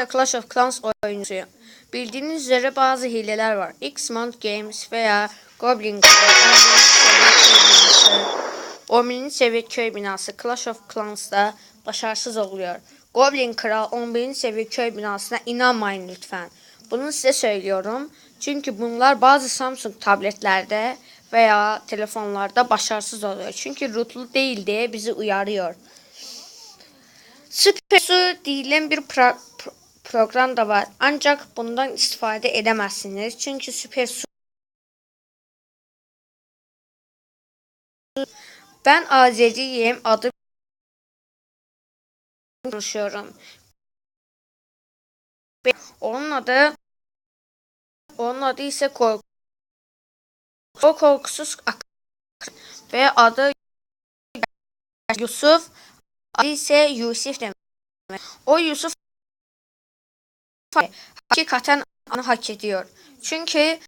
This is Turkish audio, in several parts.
de Clash of Clans oyuncusuyum. Bildiğiniz üzere bazı hileler var. Xmont Games veya Goblin Kral 11. seviye köy binası Clash of Clans'ta başarısız oluyor. Goblin Kral 11. seviye köy binasına inanmayın lütfen. Bunu size söylüyorum. Çünkü bunlar bazı Samsung tabletlerde veya telefonlarda başarısız oluyor. Çünkü rootlu değil diye bizi uyarıyor. Süpersu denilen bir pro- program da var. Ancak bundan istifade edemezsiniz. Çünkü Süpersu ben Azeriyim adı konuşuyorum. Onun adı onun adı ise korku. O korkusuz ve adı Yusuf adı ise Yusuf demek. O Yusuf hakikaten onu hak ediyor. Çünkü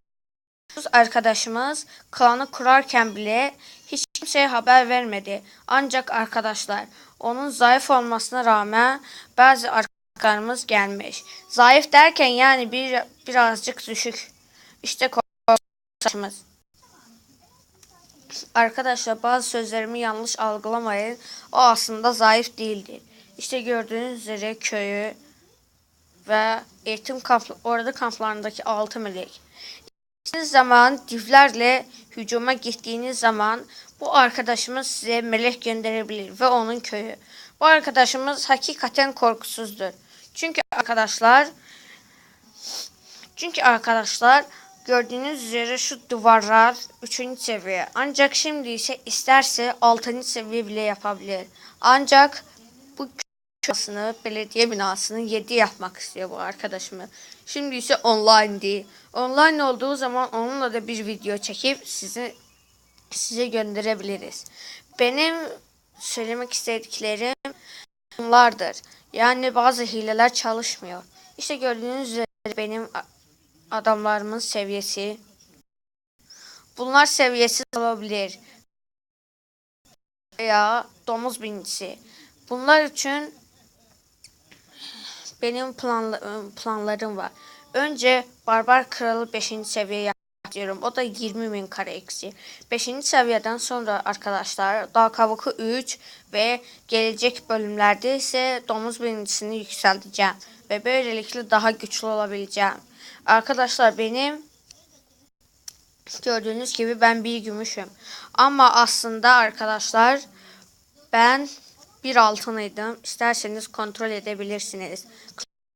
arkadaşımız klanı kurarken bile hiç kimseye haber vermedi. Ancak arkadaşlar onun zayıf olmasına rağmen bazı arkadaşlarımız gelmiş. Zayıf derken yani bir birazcık düşük. İşte arkadaşımız. Arkadaşlar bazı sözlerimi yanlış algılamayın. O aslında zayıf değildi. İşte gördüğünüz üzere köyü ve eğitim kamp orada kamplarındaki altı melek. Gittiğiniz zaman divlerle hücuma gittiğiniz zaman bu arkadaşımız size melek gönderebilir ve onun köyü. Bu arkadaşımız hakikaten korkusuzdur. Çünkü arkadaşlar çünkü arkadaşlar gördüğünüz üzere şu duvarlar 3. seviye. Ancak şimdi ise isterse 6. seviye bile yapabilir. Ancak bu binasını, belediye binasını 7 yapmak istiyor bu arkadaşımız. Şimdi ise online değil. Online olduğu zaman onunla da bir video çekip size size gönderebiliriz. Benim söylemek istediklerim bunlardır. Yani bazı hileler çalışmıyor. İşte gördüğünüz üzere benim adamlarımın seviyesi. Bunlar seviyesiz olabilir. Veya domuz binicisi. Bunlar için benim planla, planlarım var. Önce Barbar Kralı 5. seviyeye diyorum. O da 20 bin kare eksi. 5. seviyeden sonra arkadaşlar Dağ Kavuku 3 ve gelecek bölümlerde ise domuz birincisini yükselteceğim. Ve böylelikle daha güçlü olabileceğim. Arkadaşlar benim gördüğünüz gibi ben bir gümüşüm. Ama aslında arkadaşlar ben bir altınıydım. İsterseniz kontrol edebilirsiniz.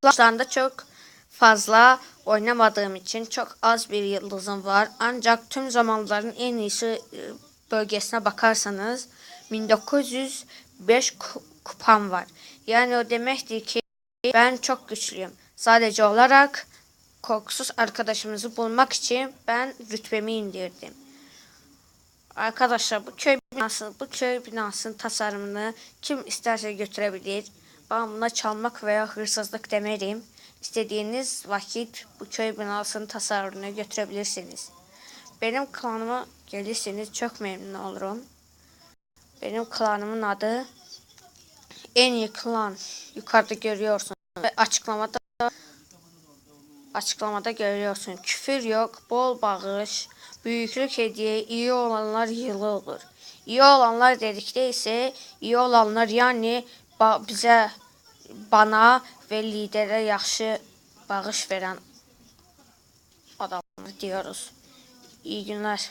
Clash'larda çok fazla oynamadığım için çok az bir yıldızım var. Ancak tüm zamanların en iyisi e, bölgesine bakarsanız 1905 ku- kupam var. Yani o demektir ki ben çok güçlüyüm. Sadece olarak korkusuz arkadaşımızı bulmak için ben rütbemi indirdim. Arkadaşlar bu köy binası, bu köy binasının tasarımını kim isterse götürebilir. Ben buna çalmak veya hırsızlık demedim. İstediğiniz vakit bu köy binasının tasarımını götürebilirsiniz. Benim klanıma gelirseniz çok memnun olurum. Benim klanımın adı en iyi klan. Yukarıda görüyorsun. Ve açıklamada açıklamada görüyorsun. Küfür yok, bol bağış, büyüklük hediye, iyi olanlar yılı olur. İyi olanlar dedikte ise iyi olanlar yani ba- bize bana ve lidere yaxşı bağış veren adamlar diyoruz. İyi günler.